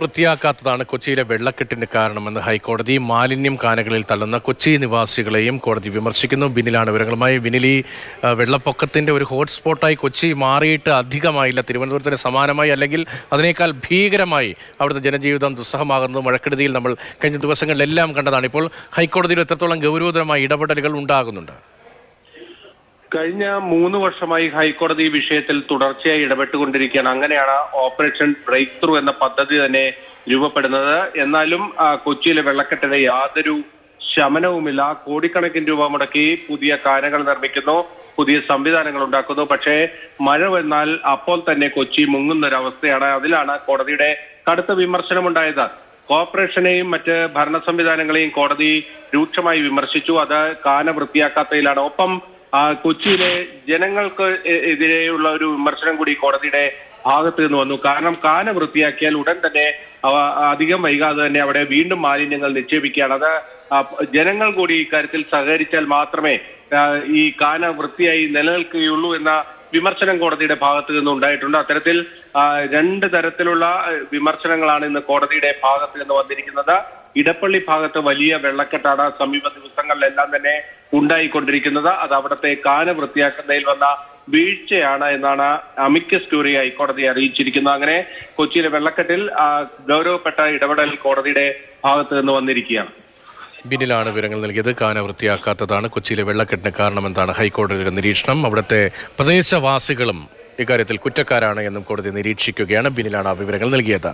വൃത്തിയാക്കാത്തതാണ് കൊച്ചിയിലെ വെള്ളക്കെട്ടിന് കാരണമെന്ന് ഹൈക്കോടതി മാലിന്യം കാനകളിൽ തള്ളുന്ന കൊച്ചി നിവാസികളെയും കോടതി വിമർശിക്കുന്നു. ബിനിലാണ് വിവരങ്ങളുമായി. ബിനിൽ ഈ വെള്ളപ്പൊക്കത്തിന്റെ ഒരു ഹോട്ട്സ്പോട്ടായി കൊച്ചി മാറിയിട്ട് അധികമായില്ല. തിരുവനന്തപുരത്തിന് സമാനമായി അല്ലെങ്കിൽ അതിനേക്കാൾ ഭീകരമായി അവിടുത്തെ ജനജീവിതം ദുസ്സഹമാകുന്നത് മഴക്കെടുതിയിൽ നമ്മൾ കഴിഞ്ഞ ദിവസങ്ങളിലെല്ലാം കണ്ടതാണ്. ഇപ്പോൾ ഹൈക്കോടതിയിൽ എത്രത്തോളം ഗൗരവതരമായ ഇടപെടലുകൾ ഉണ്ടാകുന്നുണ്ട്? കഴിഞ്ഞ മൂന്ന് വർഷമായി ഹൈക്കോടതി ഈ വിഷയത്തിൽ തുടർച്ചയായി ഇടപെട്ടുകൊണ്ടിരിക്കുകയാണ്. അങ്ങനെയാണ് ഓപ്പറേഷൻ ബ്രേക്ക് ത്രൂ എന്ന പദ്ധതി തന്നെ രൂപപ്പെടുന്നത്. എന്നാലും കൊച്ചിയിലെ വെള്ളക്കെട്ടിന് യാതൊരു ശമനവുമില്ല. കോടിക്കണക്കിന് രൂപ മുടക്കി പുതിയ കാനകൾ നിർമ്മിക്കുന്നു പുതിയ സംവിധാനങ്ങൾ ഉണ്ടാക്കുന്നു. പക്ഷേ മഴ വന്നാൽ അപ്പോൾ തന്നെ കൊച്ചി മുങ്ങുന്ന ഒരു അവസ്ഥയാണ് അതിലാണ് കോടതിയുടെ കടുത്ത വിമർശനമുണ്ടായത്. കോർപ്പറേഷനെയും മറ്റ് ഭരണ സംവിധാനങ്ങളെയും കോടതി രൂക്ഷമായി വിമർശിച്ചു. അത് കാന വൃത്തിയാക്കാത്തതിലാണ്. ഒപ്പം കൊച്ചിയിലെ ജനങ്ങൾക്ക് എതിരെയുള്ള ഒരു വിമർശനം കൂടി കോടതിയുടെ ഭാഗത്ത് നിന്ന് വന്നു. കാരണം കാന വൃത്തിയാക്കിയാൽ ഉടൻ തന്നെ അധികം വൈകാതെ തന്നെ അവിടെ വീണ്ടും മാലിന്യങ്ങൾ നിക്ഷേപിക്കുകയാണ്. അത് ജനങ്ങൾ കൂടി ഇക്കാര്യത്തിൽ സഹകരിച്ചാൽ മാത്രമേ ഈ കാന വൃത്തിയായി നിലനിൽക്കുകയുള്ളൂ എന്ന വിമർശനം കോടതിയുടെ ഭാഗത്ത് നിന്ന് ഉണ്ടായിട്ടുണ്ട്. അത്തരത്തിൽ രണ്ട് തരത്തിലുള്ള വിമർശനങ്ങളാണ് ഇന്ന് കോടതിയുടെ ഭാഗത്ത് നിന്ന് വന്നിരിക്കുന്നത്. ഇടപ്പള്ളി ഭാഗത്ത് വലിയ വെള്ളക്കെട്ടാണ് സമീപ ദിവസങ്ങളിലെല്ലാം തന്നെ ഉണ്ടായിക്കൊണ്ടിരിക്കുന്നത്. അത് അവിടുത്തെ കാന വൃത്തിയാക്കുന്നതിൽ വന്ന വീഴ്ചയാണ് എന്നാണ് അമിക്കസ് ക്യൂറി ഹൈക്കോടതി അറിയിച്ചിരിക്കുന്നത്. അങ്ങനെ കൊച്ചിയിലെ വെള്ളക്കെട്ടിൽ ഗൗരവപ്പെട്ട ഇടപെടൽ കോടതിയുടെ ഭാഗത്ത് നിന്ന് വന്നിരിക്കുകയാണ്. ബിനിലാണ് വിവരങ്ങൾ നൽകിയത്. കാന വൃത്തിയാക്കാത്തതാണ് കൊച്ചിയിലെ വെള്ളക്കെട്ടിന് കാരണമെന്നാണ് ഹൈക്കോടതിയുടെ നിരീക്ഷണം. അവിടുത്തെ പ്രദേശവാസികളും ഇക്കാര്യത്തിൽ കുറ്റക്കാരാണ് എന്നും കോടതി നിരീക്ഷിക്കുകയാണ്. ബിനിലാണ് ആ വിവരങ്ങൾ നൽകിയത്.